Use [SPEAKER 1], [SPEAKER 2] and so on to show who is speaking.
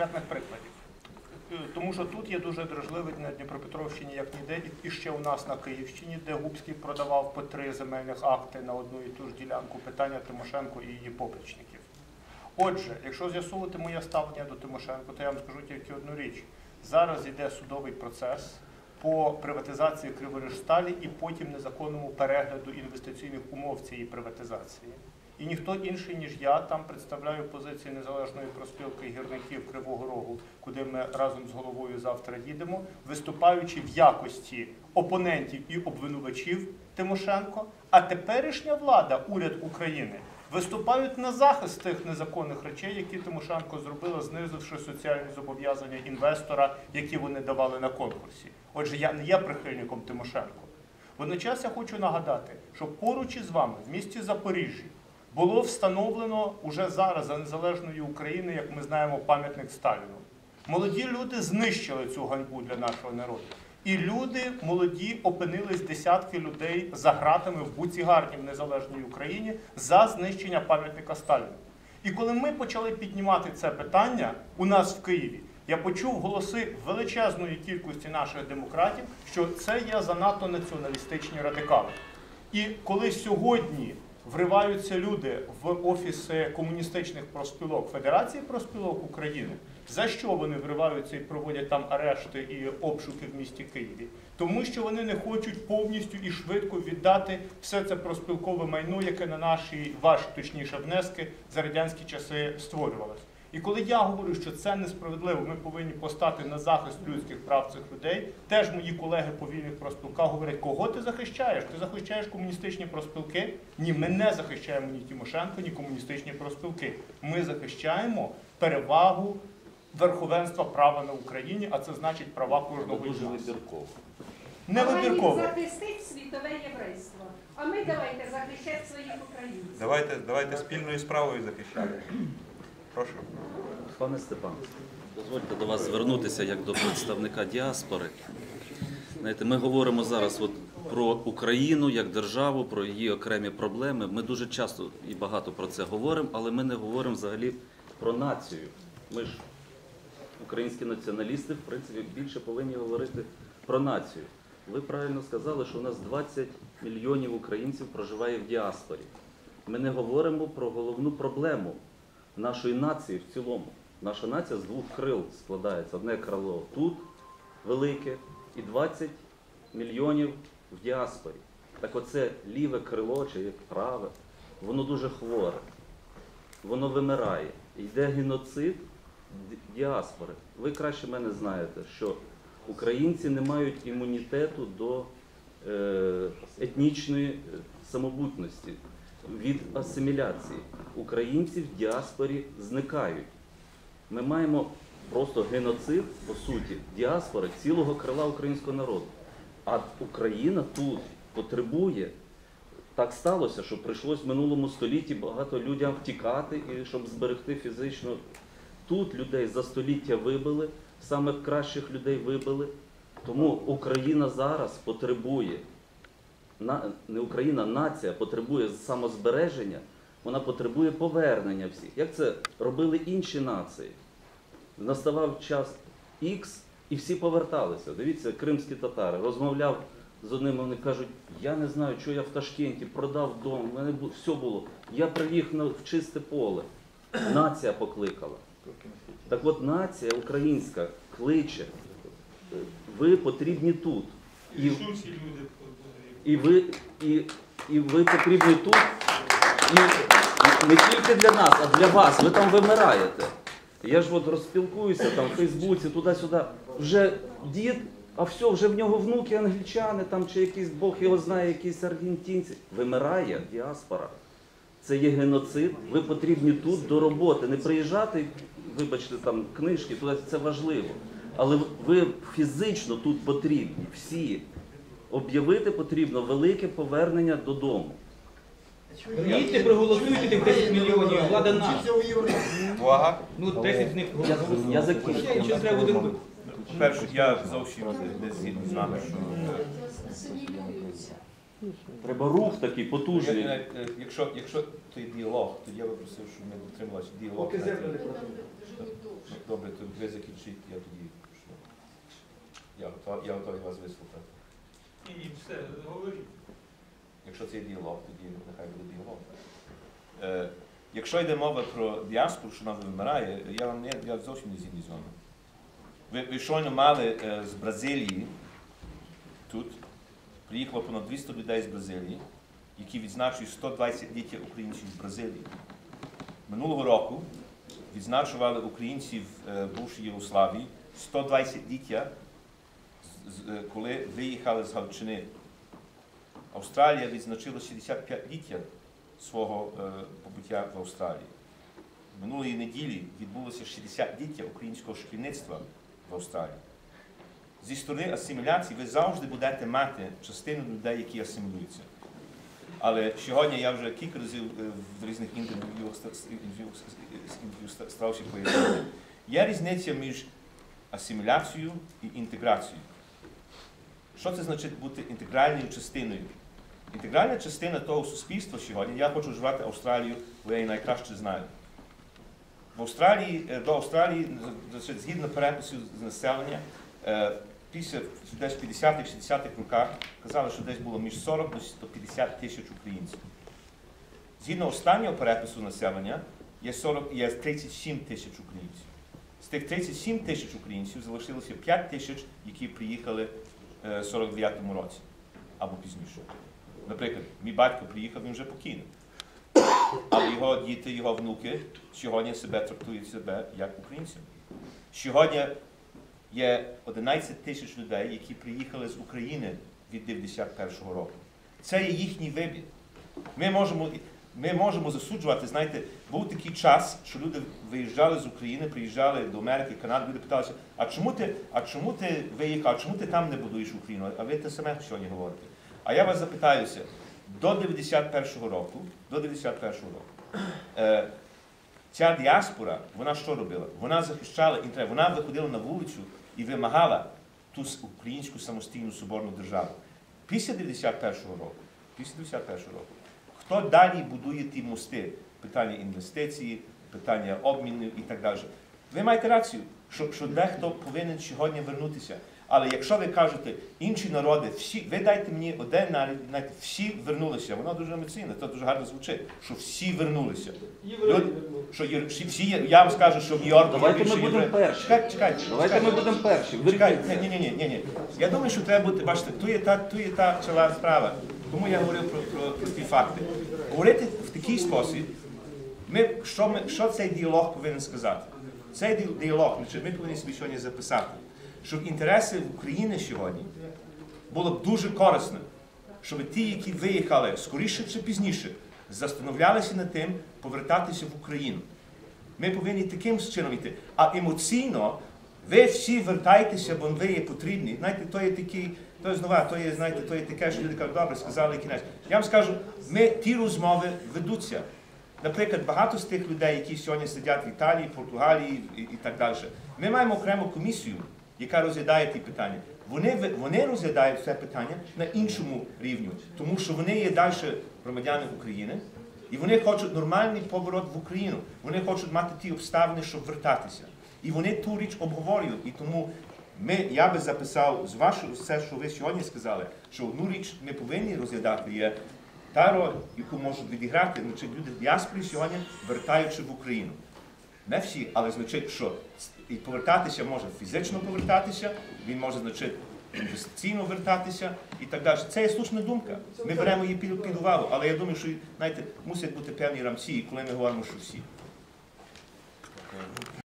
[SPEAKER 1] конкретних прикладів. Е, Тому що тут є дуже дражливий на Дніпропетровщині, як ніде, і- ще у нас на Київщині, де Губський продавав по три земельних акти на одну і ту ж ділянку питання Тимошенко і її поплічників. Отже, якщо з'ясувати моє ставлення до Тимошенко, то я вам скажу тільки одну річ. Зараз йде судовий процес по приватизації Криворіжсталі і потім незаконному перегляду інвестиційних умов цієї приватизації. І ніхто інший, ніж я, там представляю позиції незалежної проспілки гірників Кривого Рогу, куди ми разом з головою завтра їдемо, виступаючи в якості опонентів і обвинувачів Тимошенко, а теперішня влада, уряд України, виступають на захист тих незаконних речей, які Тимошенко зробила, знизивши соціальні зобов'язання інвестора, які вони давали на конкурсі. Отже, я не є прихильником Тимошенко. Водночас я хочу нагадати, що поруч із вами в місті Запоріжжі було встановлено уже зараз за незалежної України, як ми знаємо, пам'ятник Сталіну. Молоді люди знищили цю ганьбу для нашого народу. І люди молоді опинились десятки людей за гратами в Буцігарні в незалежній Україні за знищення пам'ятника Сталіну. І коли ми почали піднімати це питання у нас в Києві, я почув голоси величезної кількості наших демократів, що це є занадто націоналістичні радикали. І коли сьогодні вриваються люди в офіси комуністичних проспілок Федерації проспілок України, за що вони вриваються і проводять там арешти і обшуки в місті Києві? Тому що вони не хочуть повністю і швидко віддати все це проспілкове майно, яке на наші ваші точніше внески за радянські часи створювалось. І коли я говорю, що це несправедливо, ми повинні постати на захист людських прав цих людей. Теж мої колеги по вільних проспілках говорять, кого ти захищаєш? Ти захищаєш комуністичні проспілки? Ні, ми не захищаємо ні Тимошенко, ні комуністичні проспілки. Ми захищаємо перевагу верховенства права на Україні, а це значить права кожного
[SPEAKER 2] Дуже
[SPEAKER 1] нас.
[SPEAKER 2] вибірково.
[SPEAKER 1] Не вибірково.
[SPEAKER 3] захистить світове єврейство. А ми давайте захищати своїх українців.
[SPEAKER 4] Давайте, давайте спільною справою захищати. Прошу.
[SPEAKER 2] Пане Степан, дозвольте до вас звернутися як до представника діаспори. Знаєте, ми говоримо зараз от про Україну як державу, про її окремі проблеми. Ми дуже часто і багато про це говоримо, але ми не говоримо взагалі про націю. Ми ж, українські націоналісти, в принципі, більше повинні говорити про націю. Ви правильно сказали, що у нас 20 мільйонів українців проживає в діаспорі. Ми не говоримо про головну проблему нашої нації в цілому. Наша нація з двох крил складається. Одне крило тут велике і 20 мільйонів в діаспорі. Так оце ліве крило чи праве, воно дуже хворе, воно вимирає. Йде геноцид діаспори. Ви краще мене знаєте, що українці не мають імунітету до е, етнічної е, самобутності, від асиміляції. Українці в діаспорі зникають. Ми маємо просто геноцид, по суті, діаспори цілого крила українського народу. А Україна тут потребує. Так сталося, що прийшлось в минулому столітті багато людям втікати, і щоб зберегти фізично. Тут людей за століття вибили, саме кращих людей вибили. Тому Україна зараз потребує, не Україна, нація потребує самозбереження, вона потребує повернення всіх. Як це робили інші нації? Наставав час Х і всі поверталися. Дивіться, кримські татари. Розмовляв з одним, вони кажуть, я не знаю, що я в Ташкенті продав дом, в мене все було. Я приїхав в чисте поле. Нація покликала. Так от нація українська кличе. Ви потрібні тут. І, і, ви, і, і ви потрібні тут. І, і не тільки для нас, а для вас. Ви там вимираєте. Я ж от розспілкуюся там в Фейсбуці, туди-сюди. Вже дід, а все, вже в нього внуки англічани, там чи якийсь Бог його знає, якісь аргентинці. Вимирає діаспора. Це є геноцид. Ви потрібні тут до роботи. Не приїжджати, вибачте, там книжки, туди це важливо. Але ви фізично тут потрібні, всі. Об'явити потрібно велике повернення додому.
[SPEAKER 5] Приїдьте, проголосуйте тих 10 мільйонів, влада наша.
[SPEAKER 4] Увага.
[SPEAKER 5] Ну, 10 з них
[SPEAKER 2] Я,
[SPEAKER 5] проголосують.
[SPEAKER 2] я закінчу.
[SPEAKER 5] Ще треба один бути.
[SPEAKER 4] Перше, я зовсім не згідний з вами, що
[SPEAKER 2] Треба рух такий потужний.
[SPEAKER 6] Я- я- Якщо, якщо той діалог, то я би просив, щоб ми дотрималися діалог.
[SPEAKER 5] Поки не
[SPEAKER 6] знаєте. Ну, Добре, то ви закінчіть, я тоді. що? Я готовий, я готовий вас вислухати.
[SPEAKER 5] І все, говоріть.
[SPEAKER 6] Якщо це є діалог, тоді нехай буде діалог. Е, якщо йде мова про діаспору, що вона вимирає, я вам не я зовсім не згідний з вами. Ви, ви щойно мали е, з Бразилії тут, приїхало понад 200 людей з Бразилії, які відзначують 120 ліття українців в Бразилії. Минулого року відзначували українців е, бувшої Єгославії 120 ліття, е, коли виїхали з Галичини Австралія відзначила 65-ліття свого е, побуття в Австралії. Минулої неділі відбулося 60-ліття українського шкільництва в Австралії. Зі сторони асиміляції ви завжди будете мати частину людей, які асимілюються. Але сьогодні я вже кілька разів е, в різних інтерв'ю старався пояснити. Є різниця між асиміляцією і інтеграцією. Що це значить бути інтегральною частиною? Інтегральна частина того суспільства сьогодні, я хочу вживати Австралію, бо я її найкраще знаю. В Австралії, е, до Австралії, згідно перепису з населення, е, після десь 50-60-х роках казали, що десь було між 40 до 150 тисяч українців. Згідно останнього перепису населення, є, 40, є 37 тисяч українців. З тих 37 тисяч українців залишилося 5 тисяч, які приїхали е, 49-му році або пізніше. Наприклад, мій батько приїхав, він вже покійний. Але його діти, його внуки сьогодні себе трактують себе як українці. Сьогодні є 11 тисяч людей, які приїхали з України від 91-го року. Це є їхній вибір. Ми можемо, ми можемо засуджувати, знаєте, був такий час, що люди виїжджали з України, приїжджали до Америки, Канади, люди питалися, а чому ти, а чому ти виїхав, а чому ти там не будуєш Україну? А ви те саме сьогодні говорите. А я вас запитаюся, до 91-го року, до 91-го року, е, ця діаспора, вона що робила? Вона захищала інтерес, вона виходила на вулицю і вимагала ту українську самостійну соборну державу. Після 91-го року, після 91-го року, хто далі будує ті мости? Питання інвестиції, питання обмінів і так далі. Ви маєте рацію, що, що дехто повинен сьогодні вернутися. Але якщо ви кажете, інші народи, всі, ви дайте мені один знаєте, всі вернулися. Воно дуже емоційно, це дуже гарно звучить, що всі вернулися.
[SPEAKER 5] Євреї
[SPEAKER 6] Люди- Що є- всі, всі я вам скажу, що в Нью-Йорку є
[SPEAKER 2] Давайте
[SPEAKER 6] більше
[SPEAKER 2] ми будемо перші.
[SPEAKER 6] Чекайте, чекайте.
[SPEAKER 2] Давайте
[SPEAKER 6] чекайте.
[SPEAKER 2] ми будемо перші.
[SPEAKER 6] Чекайте, ні, ні, ні, ні, ні. Я думаю, що треба бути, бачите, тут є та, тут є та ціла справа. Тому я говорив про, про, про ті факти. Говорити в такий спосіб, ми, що, ми, що цей діалог повинен сказати? Цей діалог, ми повинні собі сьогодні записати, щоб інтереси України сьогодні було б дуже корисно, щоб ті, які виїхали скоріше чи пізніше, застановлялися над тим повертатися в Україну. Ми повинні таким чином йти. А емоційно ви всі вертайтеся, бо ви є потрібні. Знаєте, то є такий, то є знову, то є, знаєте, то є таке, що люди кажуть, добре, сказали кінець. Я вам скажу, ми ті розмови ведуться. Наприклад, багато з тих людей, які сьогодні сидять в Італії, Португалії і, і так далі. Ми маємо окрему комісію, яка розглядає ті питання. Вони, вони розглядають це питання на іншому рівні, тому що вони є далі громадяни України, і вони хочуть нормальний поворот в Україну. Вони хочуть мати ті обставини, щоб вертатися. І вони ту річ обговорюють. І тому ми, я би записав з вашого все, що ви сьогодні сказали, що одну річ ми повинні розглядати є та роль, яку можуть відіграти значить, люди в діаспорі сьогодні, вертаючи в Україну. Не всі, але значить, що і повертатися може фізично повертатися, він може значить інвестиційно вертатися і так далі. Це є слушна думка. Ми беремо її під, під увагу, але я думаю, що знаєте, мусять бути певні рамці, коли ми говоримо, що всі.